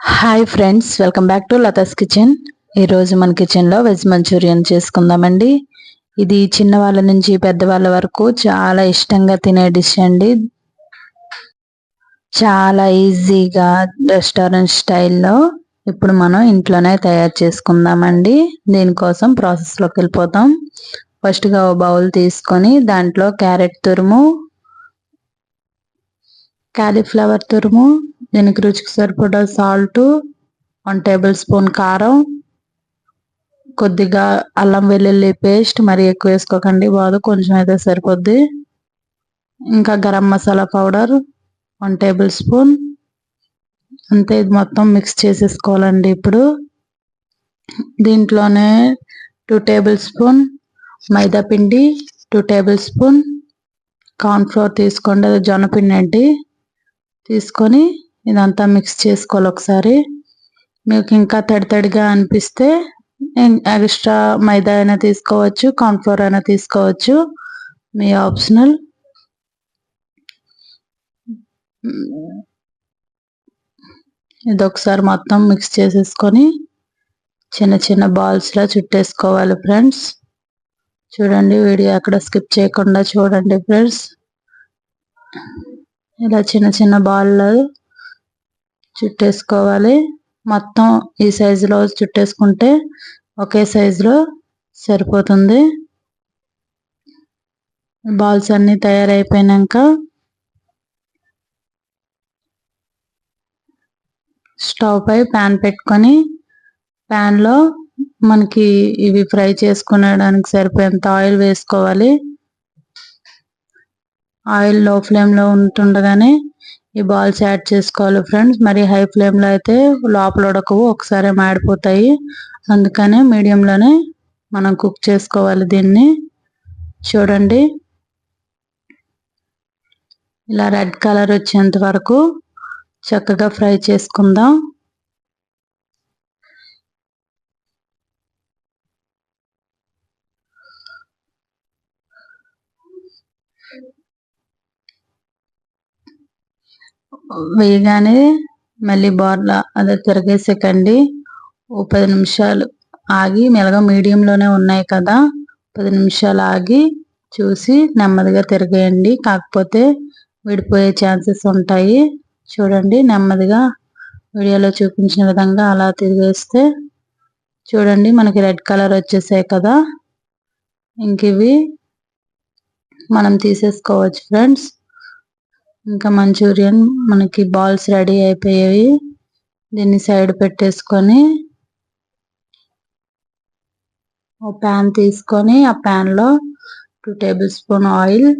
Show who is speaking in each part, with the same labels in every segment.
Speaker 1: Hi friends welcome back to Latha's kitchen ఈరోజు మన కిచెన్లో వెజ్ మంచూరియన్ చేసుకుందామండి. ఇది చిన్న వాళ్ళ నుంచి పెద్దవాళ్ళ వరకు చాలా ఇష్టంగా తినే డిష్ అండి. చాలా ఈజీగా రెస్టారెంట్ స్టైల్లో ఇప్పుడు మనం ఇంట్లోనే తయారు చేసుకుందామండి. దీనికోసం ప్రాసెస్లోకి వెళ్ళిపోతాం. ఫస్ట్గా ఓ బౌల్ తీసుకొని దాంట్లో క్యారెట్ తురుము క్యాలీఫ్లవర్ తురుము దీనికి రుచికి సరిపడా సాల్ట్ వన్ టేబుల్ స్పూన్ కారం కొద్దిగా అల్లం వెల్లుల్లి పేస్ట్ మరి ఎక్కువ వేసుకోకండి బాదు కొంచెం అయితే సరిపోద్ది. ఇంకా garam masala powder one tablespoon. అంతే ఇది మొత్తం మిక్స్ చేసేసుకోవాలండి ఇప్పుడు. దీంట్లోనే టూ టేబుల్ స్పూన్ మైదా పిండి టూ టేబుల్ స్పూన్ కార్న్ఫ్లోర్ తీసుకోండి అది జొన్నపిండి అండి తీసుకొని ఇదంతా మిక్స్ చేసుకోవాలి ఒకసారి. మీకు ఇంకా తడి తడిగా అనిపిస్తే ఎక్స్ట్రా మైదా అయినా తీసుకోవచ్చు కార్న్ఫ్లోర్ అయినా తీసుకోవచ్చు. మీ ఆప్షనల్ ఇది ఒకసారి మొత్తం మిక్స్ చేసేసుకొని చిన్న చిన్న బాల్స్లా చుట్టేసుకోవాలి ఫ్రెండ్స్ చూడండి వీడియో అక్కడ స్కిప్ చేయకుండా చూడండి ఫ్రెండ్స్ ఇలా చిన్న చిన్న బాల్లో చుట్టేసుకోవాలి. మొత్తం ఈ సైజులో చుట్టేసుకుంటే ఒకే సైజులో సరిపోతుంది. బాల్స్ అన్నీ తయారైపోయినాక స్టవ్ పై ప్యాన్ పెట్టుకొని ప్యాన్లో మనకి ఇవి ఫ్రై చేసుకునేడానికి సరిపోయేంత ఆయిల్ వేసుకోవాలి. ఆయిల్లో ఫ్లేమ్లో ఉంటుండగానే ఈ బాల్స్ యాడ్ చేసుకోవాలి ఫ్రెండ్స్ మరి హై ఫ్లేమ్లో అయితే లోపల ఉడకవు ఒకసారి మాడిపోతాయి అందుకనే మీడియంలోనే మనం కుక్ చేసుకోవాలి దీన్ని. చూడండి. ఇలా రెడ్ కలర్ వచ్చేంత వరకు చక్కగా ఫ్రై చేసుకుందాం. వేయగానే మళ్ళీ బోర్లా అదే తిరగేసేకండి. ఓ పది నిమిషాలు ఆగి మెలగ మీడియంలోనే ఉన్నాయి కదా. పది నిమిషాలు ఆగి చూసి నెమ్మదిగా తిరగేయండి. కాకపోతే విడిపోయే ఛాన్సెస్ ఉంటాయి. చూడండి నెమ్మదిగా వీడియోలో చూపించిన విధంగా అలా తిరిగేస్తే చూడండి మనకి రెడ్ కలర్ వచ్చేసాయి కదా. ఇంక ఇవి మనం తీసేసుకోవచ్చు ఫ్రెండ్స్. ఇంకా మంచూరియన్ మనకి బాల్స్ రెడీ అయిపోయాయి దీన్ని సైడ్ పెట్టేసుకొని ఓ ప్యాన్ తీసుకొని ఆ ప్యాన్లో టూ టేబుల్ స్పూన్ ఆయిల్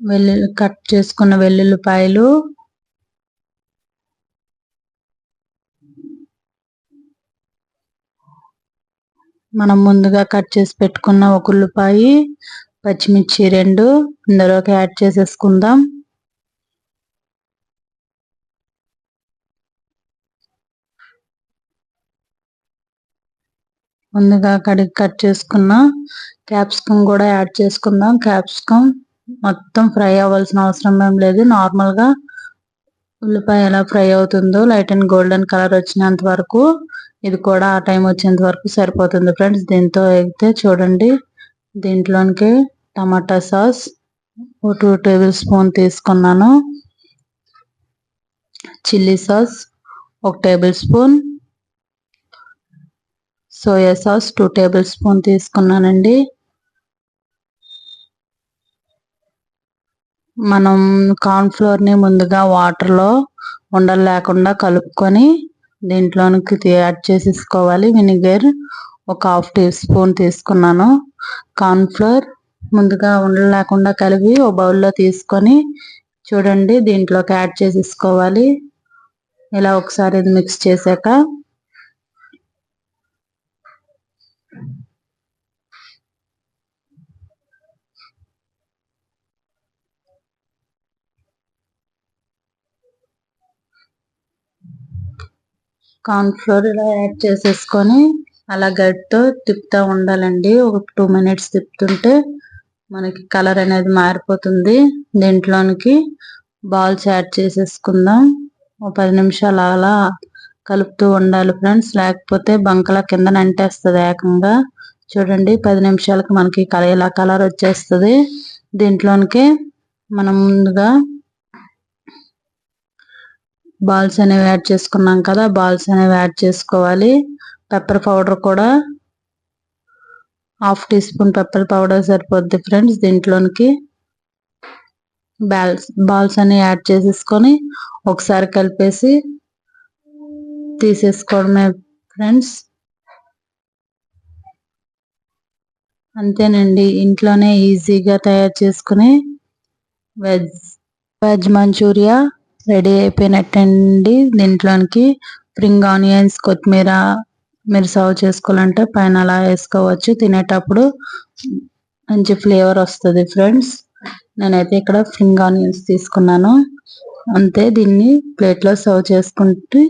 Speaker 1: వెల్లుల్లి కట్ చేసుకున్న వెల్లుల్లిపాయలు మనం ముందుగా కట్ చేసి పెట్టుకున్న ఒక ఉల్లిపాయ పచ్చిమిర్చి రెండు ఇందులోకి యాడ్ చేసేసుకుందాం. ముందుగా కడిగి కట్ చేసుకున్న క్యాప్సికమ్ కూడా యాడ్ చేసుకుందాం. క్యాప్సికమ్ మొత్తం ఫ్రై అవ్వాల్సిన అవసరం ఏం లేదు. నార్మల్గా ఉల్లిపాయ ఎలా ఫ్రై అవుతుందో లైట్ అండ్ గోల్డెన్ కలర్ వచ్చినంత వరకు ఇది కూడా ఆ టైం వచ్చేంత వరకు సరిపోతుంది ఫ్రెండ్స్. దీంతో అయితే చూడండి. దీంట్లోనికి టమాటా సాస్ ఓ టూ టేబుల్ స్పూన్ తీసుకున్నాను. చిల్లీ సాస్ ఒక tablespoon. Soya sauce two tablespoon తీసుకున్నానండి. మనం కార్న్ఫ్లోర్ని ముందుగా వాటర్లో ఉండలు లేకుండా కలుపుకొని దీంట్లోనికి యాడ్ చేసేసుకోవాలి వినిగర్. ఒక హాఫ్ టీ స్పూన్ తీసుకున్నాను. కార్న్ఫ్లోర్ ముందుగా ఉండలు లేకుండా కలిపి ఓ బౌల్లో తీసుకొని చూడండి దీంట్లోకి యాడ్ చేసేసుకోవాలి. ఇలా ఒకసారి ఇది మిక్స్ చేశాక కార్న్ఫ్లోర్ ఇలా యాడ్ చేసేసుకొని అలా గట్టితో తిప్పుతూ ఉండాలండి. ఒక టూ మినిట్స్ తిప్పుతుంటే మనకి కలర్ అనేది మారిపోతుంది. దీంట్లోనికి బాల్స్ యాడ్ చేసేసుకుందాం. ఒక పది నిమిషాలు అలా కలుపుతూ ఉండాలి ఫ్రెండ్స్. లేకపోతే బంకల కింద అంటేస్తుంది ఏకంగా. చూడండి పది నిమిషాలకు మనకి ఇలా కలర్ వచ్చేస్తుంది. దీంట్లోనికి మనం ముందుగా బాల్స్ అనేవి యాడ్ చేసుకున్నాం కదా బాల్స్ అనేవి యాడ్ చేసుకోవాలి. పెప్పర్ పౌడర్ కూడా half teaspoon pepper powder సరిపోద్ది ఫ్రెండ్స్ దీంట్లోనికి. బాల్స్ బాల్స్ అన్ని యాడ్ చేసేసుకొని ఒకసారి కలిపేసి తీసేసుకోవడమే ఫ్రెండ్స్. అంతేనండి ఇంట్లోనే ఈజీగా తయారు చేసుకుని వెజ్ వెజ్ మంచూరియా. రెడీ అయిపోయినట్టండి. దీంట్లోనికి స్ప్రింగ్ ఆనియన్స్ కొత్తిమీర మీరు సర్వ్ చేసుకోవాలంటే పైన అలా వేసుకోవచ్చు. తినేటప్పుడు మంచి ఫ్లేవర్ వస్తుంది ఫ్రెండ్స్. నేనైతే ఇక్కడ స్ప్రింగ్ ఆనియన్స్ తీసుకున్నాను. అంతే దీన్ని ప్లేట్లో సర్వ్ చేసుకుంటే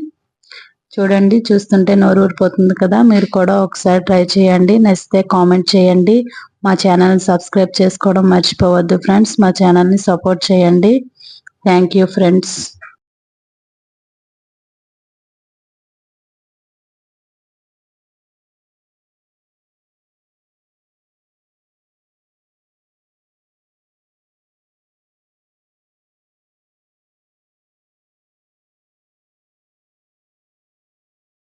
Speaker 1: చూడండి చూస్తుంటే నోరు ఊరిపోతుంది కదా. మీరు కూడా ఒకసారి ట్రై చేయండి. నచ్చితే కామెంట్ చేయండి. మా ఛానల్ని సబ్స్క్రైబ్ చేసుకోవడం మర్చిపోవద్దు ఫ్రెండ్స్. మా ఛానల్ని సపోర్ట్ చేయండి. Thank you friends.